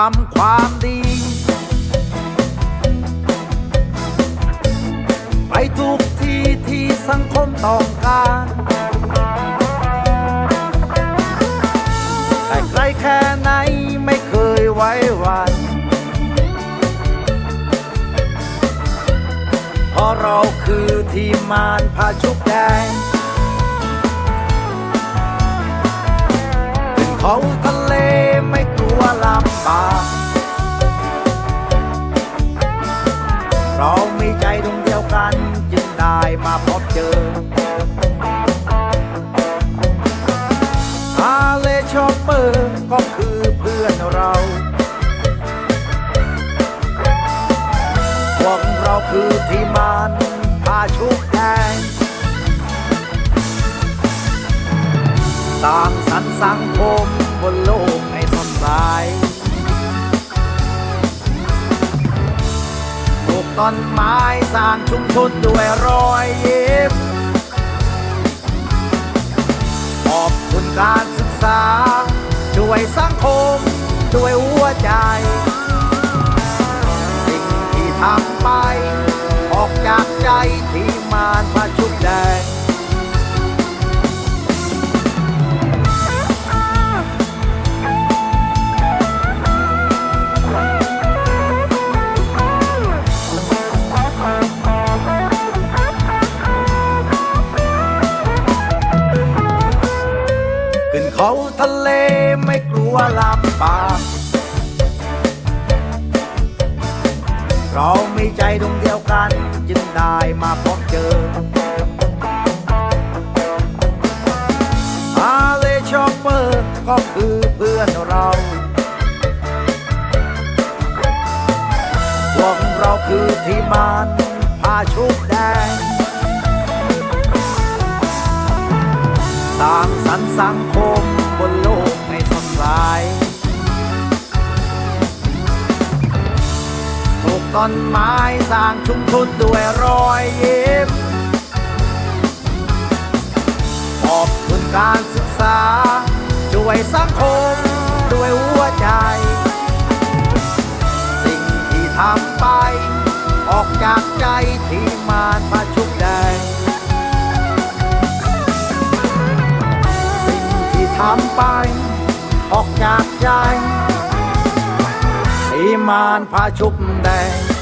ทำความดี ไปทุกที่ที่สังคมต้องการแต่ใครแค่ไหนไม่เคยไว้วันเพราะเราคือทีมมารพาชุกแดงเป็นเขาทะเลไม่ กลัวลำบากเรามีใจดวงเดียวกัน จึงได้มาพบเจอฮาเลชอปเปอร์ก็คือเพื่อนเราพวกเราคือทีมมานพาชุกแดงสร้างสรรสังคมบนโลก สดใสปลูกต้นไม้สร้างชุมชนด้วยรอยยิ้มขอบคุณการศึกษา ช่วยสังคม ด้วยหัวใจ เขาทะเลไม่กลัวลำบากเรามีใจดวงเดียวกัน จึงได้มาพบเจอฮาเลชอปเปอร์ก็คือเพื่อนเราพวกเราคือทีมมานพาชุบแดงสร้างสรรค์สังค ต้นไม้สร้างชุมชนด้วยรอยยิ้ม ขอบคุณการศึกษา ช่วยสังคมด้วยหัวใจ สิ่งที่ทำไป ออกจากใจที่มานมาชุบแดงที่ทำไป ออกจากใจ มานพาชุบแดง